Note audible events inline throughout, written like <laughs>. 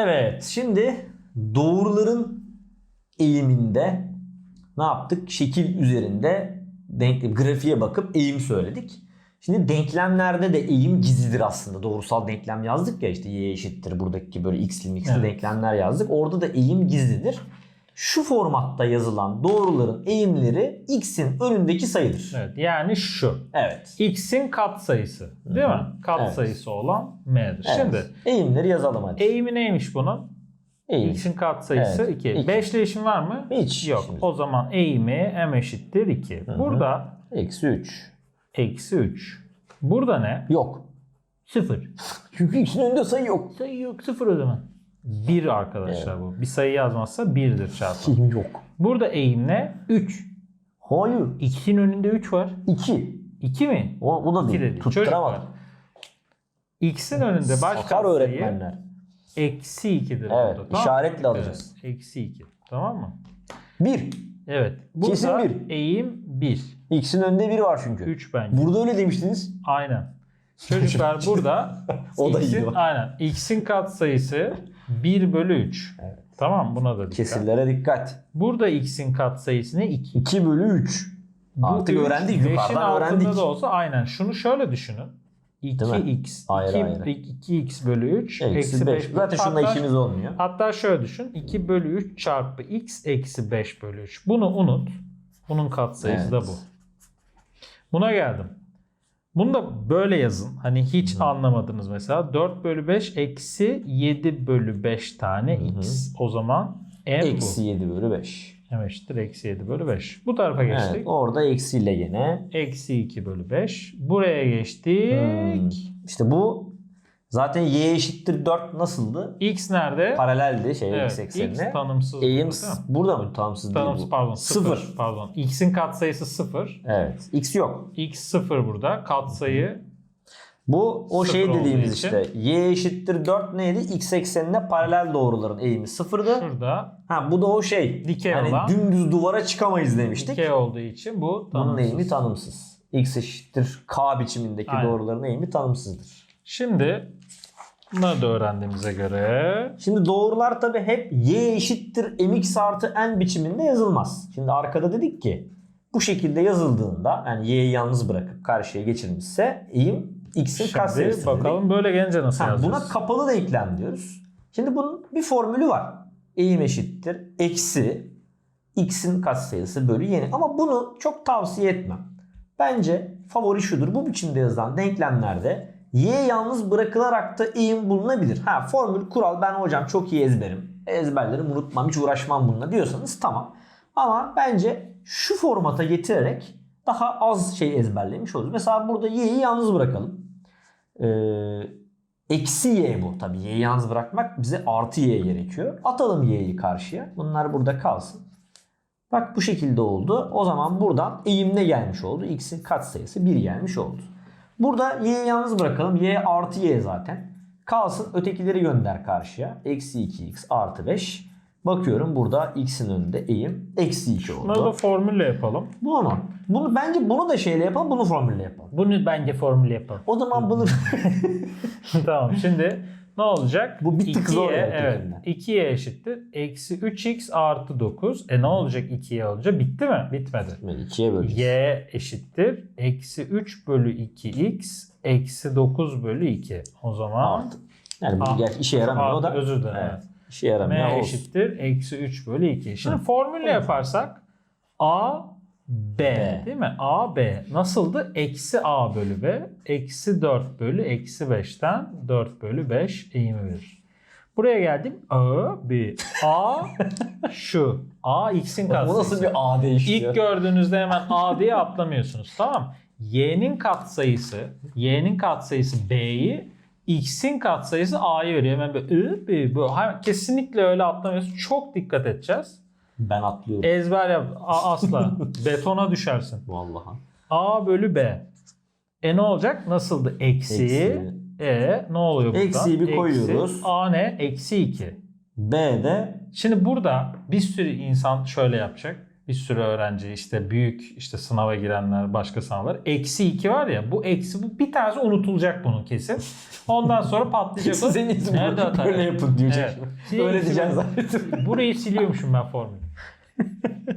Evet şimdi doğruların eğiminde ne yaptık? Şekil üzerinde denk, grafiğe bakıp eğim söyledik. Şimdi denklemlerde de eğim gizlidir aslında. Doğrusal denklem yazdık ya işte y eşittir buradaki böyle x'li mix'li Evet. denklemler yazdık. Orada da eğim gizlidir. Şu formatta yazılan doğruların eğimleri x'in önündeki sayıdır. Evet yani şu. Evet. X'in katsayısı değil Hı mi? Katsayısı olan M'dir. Evet. Şimdi eğimleri yazalım hadi. eğimi neymiş bunun? Eğim. X'in katsayısı Evet, 2. iki. 5 ile işin var mı? Hiç. Yok. işimiz O zaman eğimi M eşittir 2. hı. Burada Eksi 3. eksi 3. Burada ne? Yok. 0. <laughs> Çünkü x'in önünde sayı yok. Sayı yok 0 o zaman. 1 arkadaşlar bu. Bir sayı yazmazsa 1'dir çarpım. Eğim yok. Burada eğim ne? 3. Hayır. X'in önünde 3 var. 2. 2 mi? O, bu da 2 değil. Tutturamadım. X'in önünde baş Sakar öğretmenler. eksi 2'dir Evet, burada. Tamam. işaretle alacağız. Evet, eksi 2. Tamam mı? 1. Evet. Burada Kesin bir. eğim 1. X'in önünde 1 var çünkü. 3 bence. Burada öyle demiştiniz. Aynen. Çocuklar <laughs> burada O da iyi aynen. X'in katsayısı 1 bölü 3. Evet. Tamam buna da dikkat. Kesirlere dikkat. Burada X'in katsayısı ne? 2. 2 bölü 3. Bu Artık üç, öğrendik, yukarıdan altında öğrendik. da olsa aynen. Şunu şöyle düşünün. mi? 2x, Ayrı 2, ayrı. 2x bölü 3 Eksi eksi 5. 5. Zaten şununla hatta, işimiz olmuyor. hatta şöyle düşün. 2 bölü 3 çarpı x eksi 5 bölü 3. Bunu unut. Bunun katsayısı Evet. da bu. Buna geldim. Bunu da böyle yazın. Hani hiç anlamadınız mesela. 4 bölü 5 eksi 7 bölü 5 tane x. O zaman m Eksi bu. 7 bölü 5. M eşittir eksi 7 bölü 5. Bu tarafa geçtik. Evet, orada eksiyle gene. Eksi 2 bölü 5. Buraya geçtik. Hmm. İşte bu zaten y eşittir 4 nasıldı? X nerede? Paraleldi şey Evet, x X eksenine. tanımsız. Eğim burada, değil mı? Tanımsız değil Tanımsız bu. pardon. 0. Sıfır. Pardon. X'in katsayısı 0. Evet. X yok. X 0 burada. Katsayı Bu o şey dediğimiz için. işte y eşittir 4 neydi? X eksenine paralel doğruların eğimi sıfırdı. şurada Ha bu da o şey. Dikey hani olan. dümdüz duvara çıkamayız demiştik. dikey olduğu için bu Bunun tanımsız. eğimi tanımsız. X eşittir K biçimindeki Aynen. doğruların eğimi tanımsızdır. Şimdi bunları da öğrendiğimize göre Şimdi doğrular tabi hep y eşittir mx artı n biçiminde yazılmaz. Şimdi arkada dedik ki bu şekilde yazıldığında yani y'yi yalnız bırakıp karşıya geçirilmişse eğim x'in katsayısı. bakalım böyle gelince nasıl Ha, buna yazacağız? kapalı denklem diyoruz. Şimdi bunun bir formülü var. Eğim eşittir eksi x'in katsayısı bölü yeni. Ama bunu çok tavsiye etmem. Bence favori şudur. Bu biçimde yazılan denklemlerde y yalnız bırakılarak da eğim bulunabilir. Ha formül kural ben hocam çok iyi ezberim. Ezberlerim unutmam hiç uğraşmam bununla diyorsanız tamam. Ama bence şu formata getirerek daha az şey ezberlemiş oluruz. Mesela burada y'yi yalnız bırakalım. Ee, eksi y bu. Tabii y'yi yalnız bırakmak bize artı y gerekiyor. Atalım y'yi karşıya. Bunlar burada kalsın. Bak bu şekilde oldu. O zaman buradan eğim ne gelmiş oldu? X'in katsayısı 1 gelmiş oldu. Burada y'yi yalnız bırakalım. y artı y zaten. Kalsın ötekileri gönder karşıya. Eksi 2x artı 5. Bakıyorum burada x'in önünde eğim eksi 2 oldu. Bunları da formülle yapalım. Bunu mu? Bunu, bence bunu da şeyle yapalım. Bunu formülle yapalım. Bunu bence formülle yapalım. O zaman bunu <laughs> <laughs> tamam şimdi ne olacak? Bu bir tık zor 2y, evet Evet. ötekinden. 2y eşittir. Eksi 3x artı 9. E ne olacak 2y olunca? Bitti mi? Bitmedi. 2'ye böleceğiz. y eşittir. Eksi 3 bölü 2x eksi 9 bölü 2. O zaman Artı. Yani bu Aa, gerçi işe yaramıyor o artı, da. özür dilerim. Evet. İşe yaramıyor m eşittir. Eksi 3 bölü 2. Şimdi Hı. formülle yaparsak a B, B. değil mi? A, B. Nasıldı? Eksi A bölü B. Eksi 4 bölü eksi 5'ten 4 bölü 5 eğimi verir. Buraya geldim. A, B. A <laughs> şu. A x'in Bu katsayısı. nasıl bir A değişiyor? İlk gördüğünüzde hemen A diye atlamıyorsunuz. Tamam. Y'nin katsayısı, Y'nin katsayısı B'yi, X'in katsayısı A'yı veriyor. Hemen böyle ı, B, bu. Kesinlikle öyle atlamıyorsun. Çok dikkat edeceğiz. Ben atlıyorum. Ezber yap. A, asla. <laughs> Betona düşersin. Vallahi. A bölü B. E ne olacak? Nasıldı? Eksi. Eksi. E ne oluyor burada? Eksiyi bir koyuyoruz. Eksi. A ne? Eksi 2. B de Şimdi burada bir sürü insan şöyle yapacak. Bir sürü öğrenci işte büyük işte sınava girenler başka sınavlar. Eksi 2 var ya bu eksi bu bir tanesi unutulacak bunun kesin. Ondan sonra patlayacak. o. Siz en iyisi Nerede hata? böyle yapın diyecek. Evet. şimdi. <laughs> Siz Öyle diyeceğim zannettim. <laughs> Burayı siliyormuşum ben formülü.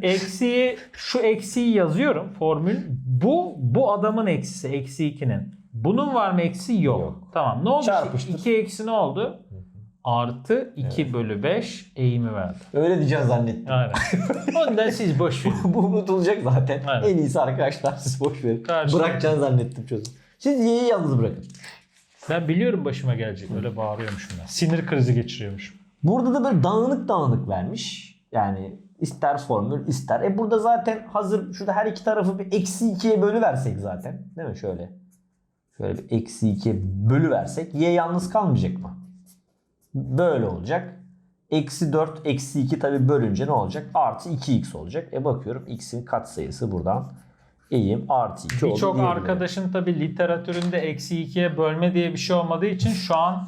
Eksiyi şu eksiyi yazıyorum formül. Bu bu adamın eksisi eksi 2'nin. Bunun var mı eksi yok. Yok. Tamam ne oldu? Çarpıştır. 2 eksi ne oldu? Artı 2 bölü 5 eğimi verdi. Öyle diyeceğim zannettim. Aynen. <laughs> Ondan siz boş verin. Bu unutulacak zaten. Aynen. En iyisi arkadaşlar siz boş verin. Karşı- Bırakacağını zannettim çözüm. Siz Y'yi yalnız bırakın. Ben biliyorum başıma gelecek. Öyle bağırıyormuşum ben. Sinir krizi geçiriyormuşum. Burada da böyle dağınık dağınık vermiş. Yani ister formül ister. E burada zaten hazır şurada her iki tarafı bir eksi ikiye bölü versek zaten. Değil mi şöyle? Şöyle bir eksi ikiye bölü versek y yalnız kalmayacak mı? Böyle olacak. Eksi 4 eksi 2 tabi bölünce ne olacak? Artı 2x olacak. E bakıyorum x'in katsayısı buradan eğim artı 2 oldu. Birçok arkadaşın tabi literatüründe eksi 2'ye bölme diye bir şey olmadığı için şu an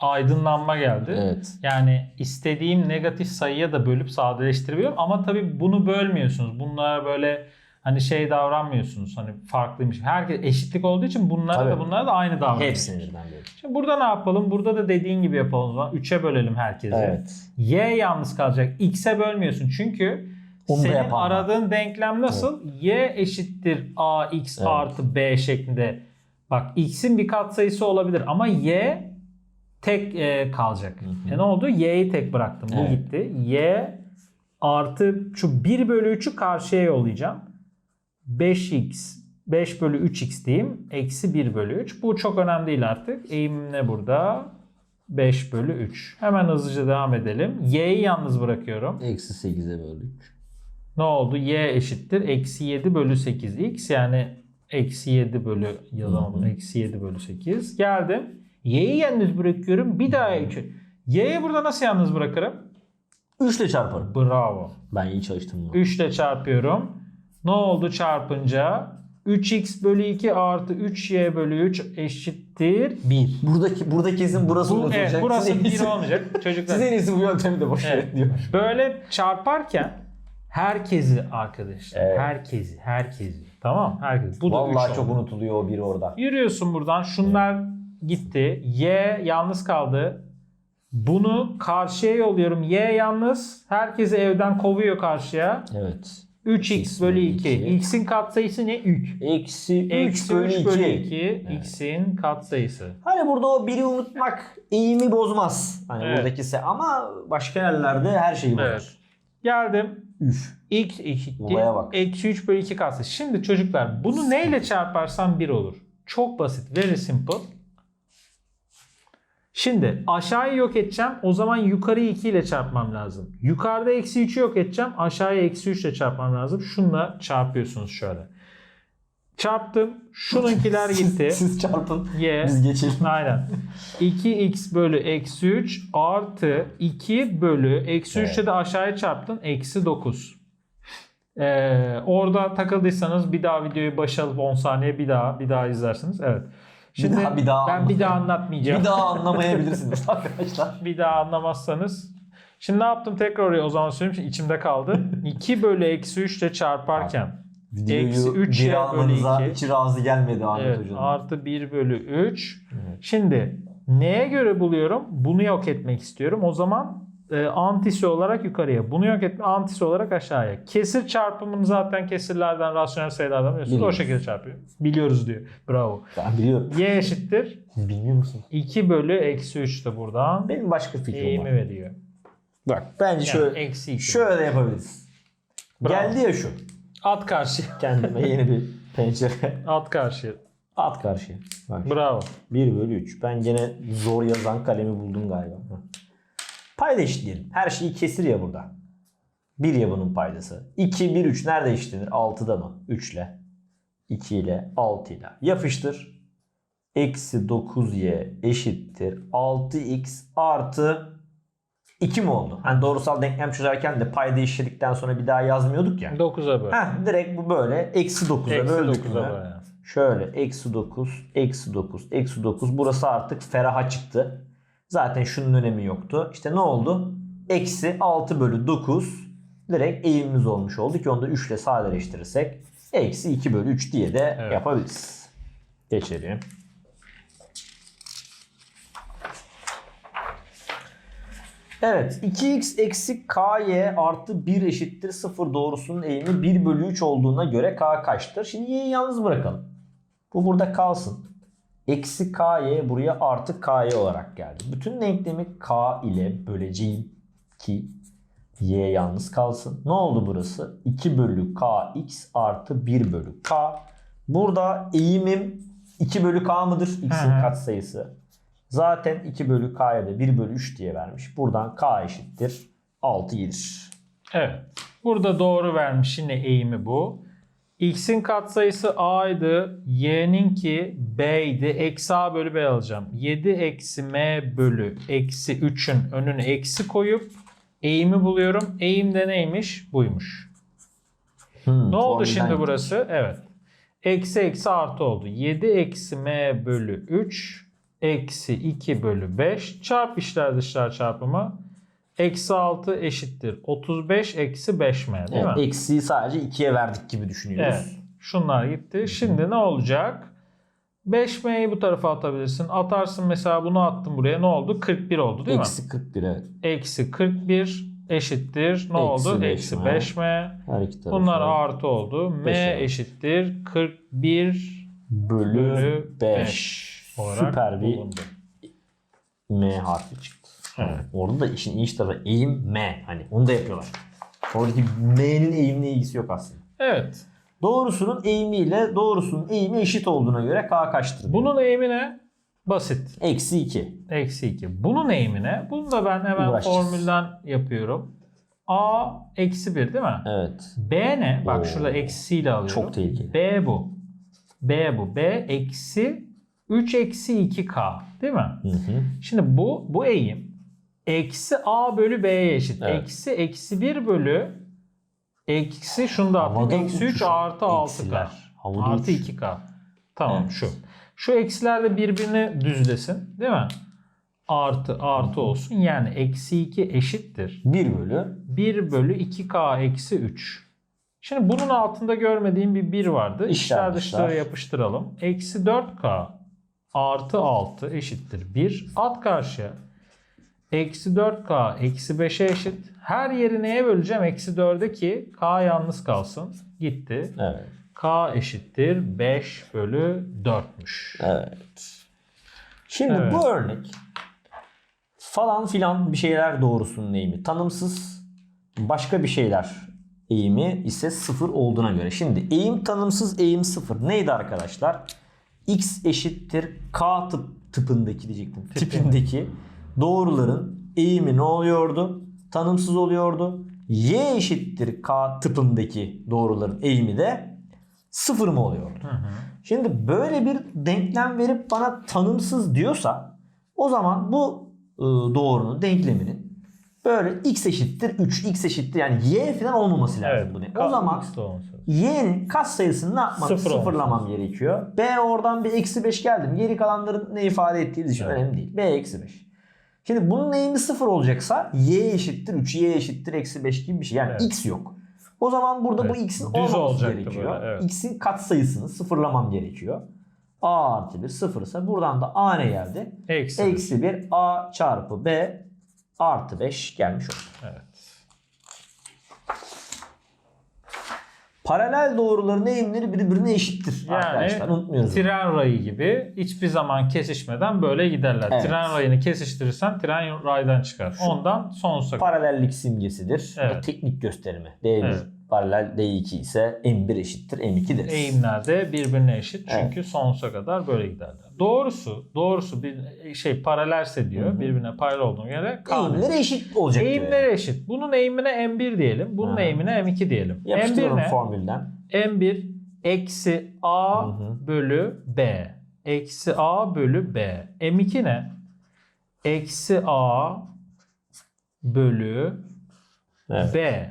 aydınlanma geldi. Evet. Yani istediğim negatif sayıya da bölüp sadeleştirebiliyorum ama tabii bunu bölmüyorsunuz. Bunlara böyle hani şey davranmıyorsunuz. Hani farklıymış. Herkes eşitlik olduğu için bunlara Tabii. da bunlara da aynı davranıyorsunuz. Hepsini birden. Şimdi burada ne yapalım? Burada da dediğin gibi yapalım o zaman. 3'e bölelim herkese. Evet. Y yalnız kalacak. X'e bölmüyorsun. Çünkü Onu senin yapamam. aradığın denklem nasıl? Y eşittir AX Evet. artı B şeklinde. Bak X'in bir katsayısı olabilir ama Y tek e, kalacak. E ne oldu? Y'yi tek bıraktım. Bu Evet. gitti. Y artı şu 1 bölü 3'ü karşıya yollayacağım. 5x 5 bölü 3x diyeyim. Eksi 1 bölü 3. Bu çok önemli değil artık. Eğim ne burada? 5 bölü 3. Hemen hızlıca devam edelim. Y'yi yalnız bırakıyorum. Eksi 8'e böldük. Ne oldu? Y eşittir. Eksi 7 bölü 8. X yani eksi 7 bölü yazamadım. Eksi 7 bölü 8. Geldim. Y'yi yalnız bırakıyorum. Bir daha 3. Y'yi burada nasıl yalnız bırakırım? 3 ile çarparım. Bravo. Ben iyi çalıştım bunu. 3 ile çarpıyorum. Ne oldu çarpınca? 3x bölü 2 artı 3y bölü 3 eşittir 1. Buradaki burada kesin burası Bu, unutulacak. evet, burası Siz en 1 iyisi- olmayacak. Çocuklar Siz en iyisi bu yöntemi de boş Evet. diyor. Böyle çarparken herkesi arkadaşlar. Evet. Herkesi, herkesi. Tamam, herkes. Bu da Vallahi üç çok oldu. unutuluyor o biri orada. Yürüyorsun buradan. Şunlar gitti. Y yalnız kaldı. Bunu karşıya yolluyorum. Y yalnız. Herkesi evden kovuyor karşıya. Evet. 3x X bölü bölü 2. iki. X'in katsayısı ne? 3. Eksi 3 Eksi bölü 3 2. bölü 2. X'in katsayısı. Hani burada o biri unutmak eğimi bozmaz. Hani Evet. buradaki se ama başka yerlerde her şeyi bozar. Evet. Geldim. Üf. X eşittir. Olaya bak. Eksi 3 bölü 2 katsayısı. Şimdi çocuklar bunu neyle çarparsam 1 olur. Çok basit. Very simple. Şimdi aşağıyı yok edeceğim. O zaman yukarıyı 2 ile çarpmam lazım. Yukarıda eksi 3'ü yok edeceğim. Aşağıya eksi 3 ile çarpmam lazım. Şunla çarpıyorsunuz şöyle. Çarptım. Şununkiler gitti. Siz çarpın. Y. Biz geçelim. Aynen. 2x bölü eksi 3 artı 2 bölü eksi 3'te Evet. de aşağıya çarptın. Eksi 9. Ee, orada takıldıysanız bir daha videoyu başa alıp 10 saniye bir daha bir daha izlersiniz. Evet. Şimdi daha- bir daha ben bir anlat- daha anlatmayacağım. Bir daha anlamayabilirsiniz <laughs> arkadaşlar. bir daha anlamazsanız. Şimdi ne yaptım tekrar oraya o zaman söyleyeyim. Şimdi içimde kaldı. <laughs> 2 bölü eksi 3 ile çarparken Eksi Videoyu üç geri Y bölü almanıza iki. içi razı gelmedi Ahmet Evet, Hoca'nın. artı 1 bölü 3. Evet. Şimdi neye göre buluyorum? Bunu yok etmek istiyorum. O zaman e, antisi olarak yukarıya. Bunu yok etme antisi olarak aşağıya. Kesir çarpımını zaten kesirlerden, rasyonel sayılardan biliyorsunuz. O Biliyoruz. şekilde çarpıyor. Biliyoruz diyor. Bravo. Ben biliyorum. Y eşittir. Siz bilmiyor musunuz? 2 bölü eksi 3 de buradan Benim başka fikrim eğimi var. veriyor. Bak bence Yani şöyle, eksi 2. şöyle yapabiliriz. Bravo. Geldi ya şu. At karşıya. <laughs> Kendime yeni bir pencere. At karşıya. At karşıya. Bak. Bravo. 1 bölü 3. Ben gene zor yazan kalemi buldum galiba. Payda eşitleyelim. Her şeyi kesir ya burada. 1 ya bunun paydası. 2, 1, 3 nerede eşitlenir? 6'da mı? 3 ile. 2 ile 6 ile. Yapıştır. Eksi 9y eşittir. 6x artı 2 mi oldu? Hani doğrusal denklem çözerken de payda işledikten sonra bir daha yazmıyorduk ya. 9'a böl. Heh, direkt bu böyle. Eksi 9'a Eksi böldük 9'a mü? Şöyle eksi 9, eksi 9, eksi 9. Burası artık feraha çıktı. Zaten şunun önemi yoktu. İşte ne oldu? Eksi 6 bölü 9 direkt eğimimiz olmuş oldu ki onu da 3 ile sadeleştirirsek eksi 2 bölü 3 diye de Evet. yapabiliriz. Geçelim. Evet 2x eksi ky artı 1 eşittir 0 doğrusunun eğimi 1 bölü 3 olduğuna göre k kaçtır? Şimdi y'yi yalnız bırakalım. Bu burada kalsın. Eksi ky buraya artı ky olarak geldi. Bütün denklemi k ile böleceğim ki y yalnız kalsın. Ne oldu burası? 2 bölü kx artı 1 bölü k. Burada eğimim 2 bölü k mıdır? x'in katsayısı. Zaten 2 bölü k'ya da 1 bölü 3 diye vermiş. Buradan k eşittir 6 gelir. Evet. Burada doğru vermiş yine eğimi bu. X'in katsayısı A'ydı. Y'ninki B'ydi. Eksi A bölü B alacağım. 7 eksi M bölü eksi 3'ün önüne eksi koyup eğimi buluyorum. Eğim de neymiş? Buymuş. Hmm, Ne oldu şimdi gittik. burası? Evet. Eksi eksi artı oldu. 7 eksi M bölü 3 eksi 2 bölü 5 çarp içler dışlar çarpımı. Eksi 6 eşittir. 35 eksi 5M değil Evet, mi? eksiği sadece 2'ye verdik gibi düşünüyoruz. Evet. Şunlar gitti. Şimdi ne olacak? 5M'yi bu tarafa atabilirsin. Atarsın mesela bunu attım buraya. Ne oldu? 41 oldu değil mi? Eksi 41 evet. Eksi 41 eşittir. Ne Eksi oldu? 5M. Eksi 5M. Her iki tarafı. Bunlar artı oldu. M Beş eşittir 41 bölü bölü 5. 5 olarak Süper bir bulundu. M harfi çıktı. Evet. Orada da işin iyi tarafı eğim M. Hani onu da yapıyorlar. Oradaki M'nin eğimle ilgisi yok aslında. Evet. Doğrusunun eğimiyle doğrusunun eğimi eşit olduğuna göre K kaçtır? diyor. Bunun eğimi ne? Basit. Eksi 2. Eksi 2. Bunun eğimi ne? Bunu da ben hemen formülden yapıyorum. A eksi 1 değil mi? Evet. B ne? Bak Oo. şurada eksiyle alıyorum. Çok tehlikeli. B bu. B bu. B eksi 3 eksi 2K değil mi? Hı hı. Şimdi bu bu eğim eksi A bölü B'ye eşit. Evet. Eksi eksi 1 bölü eksi şunu da atayım. Havada Eksi 3 uçuşan artı 6K. eksiler. Havada Artı uçuşan. 2K. Tamam Evet. şu. Şu eksiler de birbirini düzlesin değil mi? Artı artı olsun. Yani eksi 2 eşittir. 1 bölü 1 bölü 2K eksi 3. Şimdi bunun altında görmediğim bir 1 vardı. İşler İşler dışlara yapıştıralım. Eksi 4K artı 6 eşittir 1. At karşıya. Eksi 4K eksi 5'e eşit. Her yeri neye böleceğim? Eksi 4'e ki K yalnız kalsın. Gitti. Evet. K eşittir 5 bölü 4'müş. Evet. Şimdi Evet. bu örnek falan filan bir şeyler doğrusunun eğimi. Tanımsız başka bir şeyler eğimi ise sıfır olduğuna göre. Şimdi eğim tanımsız eğim sıfır. Neydi arkadaşlar? X eşittir K tıp, tıpındaki diyecektim. Tipindeki doğruların eğimi ne oluyordu? Tanımsız oluyordu. Y eşittir K tıpındaki doğruların eğimi de sıfır mı oluyordu? Hı hı. Şimdi böyle bir denklem verip bana tanımsız diyorsa o zaman bu e, doğrunun denkleminin böyle x eşittir 3, x eşittir yani y falan olmaması lazım Evet. bu denk- K O zaman y'nin katsayısını ne yapmam? Sıfır Sıfırlamam gerekiyor. B oradan bir eksi 5 geldim. Geri kalanların ne ifade ettiği için Evet. önemli değil. B eksi 5. Şimdi bunun eğimi sıfır olacaksa y eşittir 3, y eşittir eksi 5 gibi bir şey. Yani Evet. x yok. O zaman burada bu Evet. x'in Düz olmaması gerekiyor. böyle, evet. X'in katsayısını sıfırlamam gerekiyor. A artı 1 sıfır ise buradan da A ne geldi? Eksi. Eksi 1 A çarpı B artı 5 gelmiş oldu. Evet. Paralel doğruların eğimleri birbirine eşittir Yani arkadaşlar. Unutmuyoruz. Tren rayı gibi hiçbir zaman kesişmeden böyle giderler. Evet. Tren rayını kesiştirirsen tren raydan çıkar. Ondan sonsuza kadar. Paralellik simgesidir. Bu Evet. teknik gösterimi. D1 Evet. Paralel D2 ise M1 eşittir M2 deriz. Eğimler de birbirine eşit. Evet. Çünkü sonsuza kadar böyle giderler. Doğrusu, doğrusu bir şey paralelse diyor. Hı hı. Birbirine paralel olduğuna göre K Eğimleri eşit olacak diyor. Eğimleri eşit. Bunun eğimine M1 diyelim. Bunun Aha. eğimine M2 diyelim. M1 Yapıştıralım ne? formülden. M1 eksi A Hı hı. bölü B. Eksi A bölü B. M2 ne? Eksi A bölü Evet. B.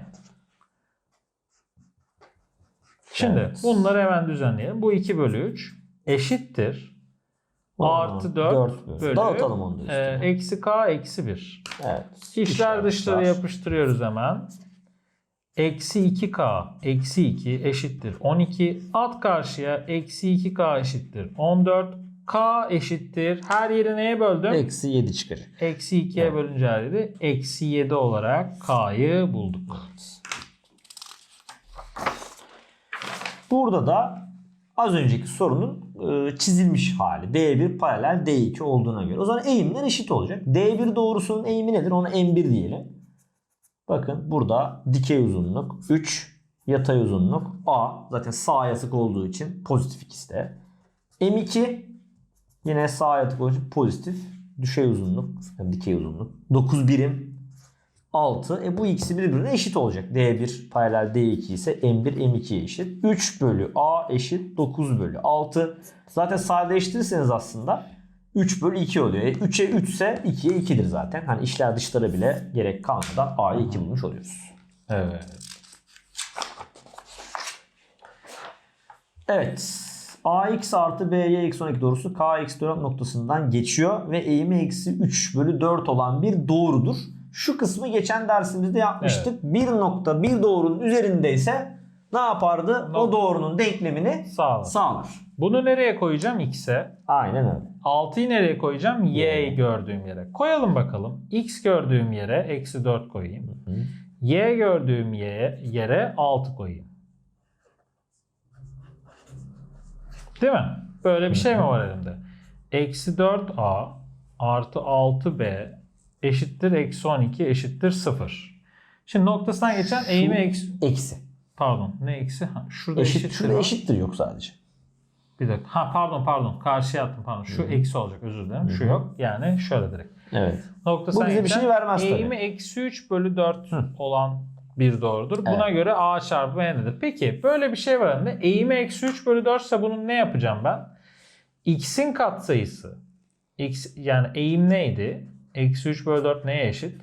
Şimdi Evet. bunları hemen düzenleyelim. Bu 2 bölü 3 eşittir. Artı 4 bölü. bölü, Dağıtalım onu da e, eksi K eksi 1. evet. İşler dışları yapıştırıyoruz hemen. Eksi 2k eksi 2 eşittir 12. At karşıya eksi 2k eşittir 14. K eşittir. Her yeri neye böldüm? Eksi 7 çıkacak. Eksi 2'ye bölünce her yeri eksi 7 olarak K'yı bulduk. Burada da az önceki sorunun e, çizilmiş hali. D1 paralel D2 olduğuna göre. O zaman eğimler eşit olacak. D1 doğrusunun eğimi nedir? Ona M1 diyelim. Bakın burada dikey uzunluk 3, yatay uzunluk A. Zaten sağ yatık olduğu için pozitif ikisi de. M2 yine sağ yatık olduğu için pozitif. Düşey uzunluk, yani dikey uzunluk. 9 birim 6. E bu ikisi birbirine eşit olacak. D1 paralel D2 ise M1 M2'ye eşit. 3 bölü A eşit 9 bölü 6. Zaten sadeleştirirseniz aslında 3 bölü 2 oluyor. E 3'e 3 ise 2'ye 2'dir zaten. Hani işler dışlara bile gerek kalmadan A'yı 2 bulmuş oluyoruz. Evet. Evet. AX artı BY eksi 12 doğrusu KX 4 noktasından geçiyor ve eğimi eksi 3 bölü 4 olan bir doğrudur. Şu kısmı geçen dersimizde yapmıştık. Bir nokta bir doğrunun üzerindeyse ne yapardı? O Nok- doğrunun denklemini Sağ ol. sağlar. Bunu nereye koyacağım? X'e. Aynen öyle. 6'yı nereye koyacağım? Y'yi Y. gördüğüm yere. Koyalım bakalım. X gördüğüm yere eksi 4 koyayım. Y gördüğüm ye- yere 6 koyayım. Değil mi? Böyle bir şey mi var elimde? Eksi 4A artı 6B eşittir eksi 12 eşittir 0. Şimdi noktasından geçen eğimi eksi... Eksi. Pardon ne eksi? Ha, şurada Eşit, eşittir şurada o. eşittir yok sadece. Bir dakika. Ha pardon pardon. Karşıya attım pardon. Şu eksi olacak özür dilerim. Şu yok. Yani şöyle direkt. Evet. Noktasından Bu bize bir geçen şey vermez tabii. Eğimi eksi 3 bölü 4 Hı. olan bir doğrudur. Buna Evet. göre A çarpı B nedir? Peki böyle bir şey var önünde. Eğimi eksi 3 bölü 4 ise bunun ne yapacağım ben? X'in katsayısı. X, yani eğim neydi? Eksi 3 bölü 4 neye eşit?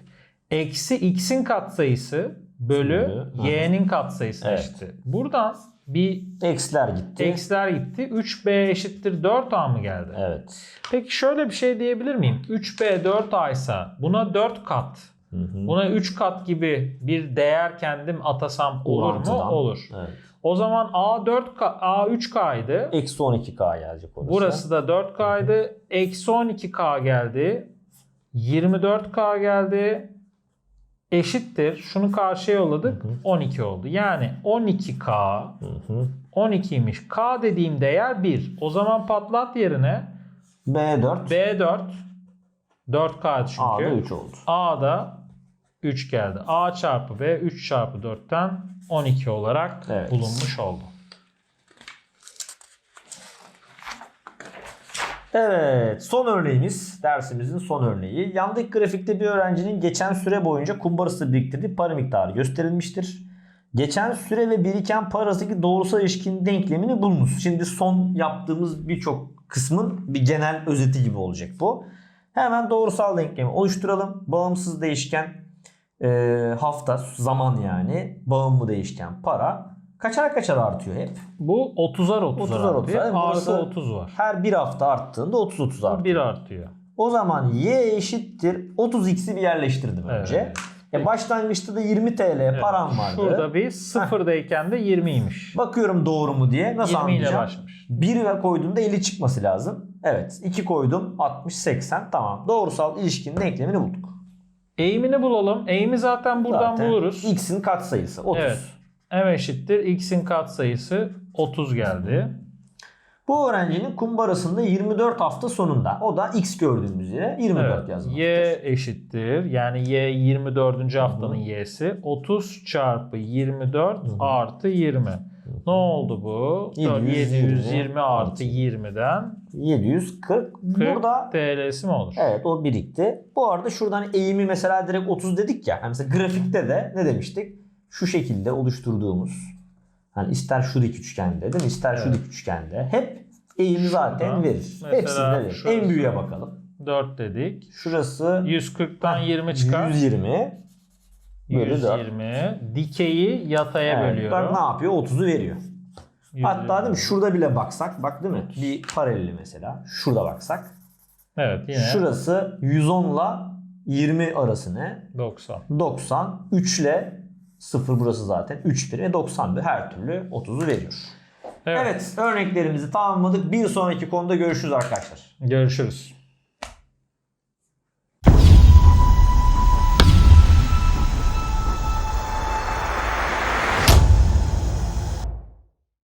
Eksi X'in katsayısı bölü. Y'nin katsayısına Evet. eşitti. Buradan bir Eksiler gitti. Eksiler gitti. 3B eşittir 4A mı geldi? Evet. Peki şöyle bir şey diyebilir miyim? 3B 4A ise buna 4 kat, Hı hı. buna 3 kat gibi bir değer kendim atasam olur mu? Orantıdan. Olur. Evet. O zaman A 4K, A 3K'ydı. Eksi 12K gelecek orası. Burası da 4K'ydı. Eksi 12K geldi. 24K geldi. Eşittir. Şunu karşıya yolladık. Hı hı. 12 oldu. Yani 12K Hı hı. 12'ymiş. K dediğim değer 1. O zaman patlat yerine B4. B4 4K çünkü. A'da 3 oldu. A'da 3 geldi. A çarpı B 3 çarpı 4'ten 12 olarak Evet. bulunmuş oldu. Evet, son örneğimiz dersimizin son örneği. Yandaki grafikte bir öğrencinin geçen süre boyunca kumbarası biriktirdiği para miktarı gösterilmiştir. Geçen süre ve biriken parasındaki doğrusal ilişkinin denklemini bulunuz. Şimdi son yaptığımız birçok kısmın bir genel özeti gibi olacak bu. Hemen doğrusal denklemi oluşturalım. Bağımsız değişken e, hafta, zaman yani. Bağımlı değişken para. Kaçar kaçar artıyor hep. Bu 30'ar 30'ar 30'ar artıyor. 30'ar. Artı Burası- 30 var. Her bir hafta arttığında 30-30 artıyor. 1 artıyor. O zaman y eşittir 30x'i bir yerleştirdim önce. Evet. E başlangıçta da 20 TL param vardı. Şurada bir sıfırdayken de 20'ymiş. Bakıyorum doğru mu diye. Nasıl 20 ile anlayacağım? başlamış. 1 ve koyduğumda 50 çıkması lazım. Evet. 2 koydum 60 80 tamam. Doğrusal ilişkinin denklemini bulduk. Eğimini bulalım. Eğimi zaten buradan Zaten buluruz. x'in katsayısı 30. Evet. M eşittir x'in katsayısı 30 geldi. Bu öğrencinin kumbarasında 24 hafta sonunda. O da x gördüğümüz yere 24 Evet. yazmaktadır. Y eşittir. Yani Y 24. haftanın Y'si. 30 çarpı 24 Hı hı. artı 20. Ne oldu bu? 720 720 artı artı 20'den 740. 40 Burada TL'si mi olur? Evet o birikti. Bu arada şuradan eğimi mesela direkt 30 dedik ya. Yani mesela grafikte de ne demiştik? Şu şekilde oluşturduğumuz hani ister şu dik üçgende değil mi? İster şu Evet. dik üçgende. Hep eğimi zaten Şurada verir. Hepsinde verir. En büyüğe bakalım. 4 dedik. Şurası 140'tan 20 çıkar. 120 bölü 4. 120. Dikeyi yataya Evet, bölüyorum. bak ne yapıyor? 30'u veriyor. 120. Hatta değil mi? Şurada bile baksak. Bak değil mi? Bir paraleli mesela. Şurada baksak. Evet yine Şurası 110 ile 20 arası ne? 90. 90. 3 ile 0 burası zaten 3 1 ve 91 her türlü 30'u veriyor. Evet. Evet örneklerimizi tamamladık. Bir sonraki konuda görüşürüz arkadaşlar. Görüşürüz.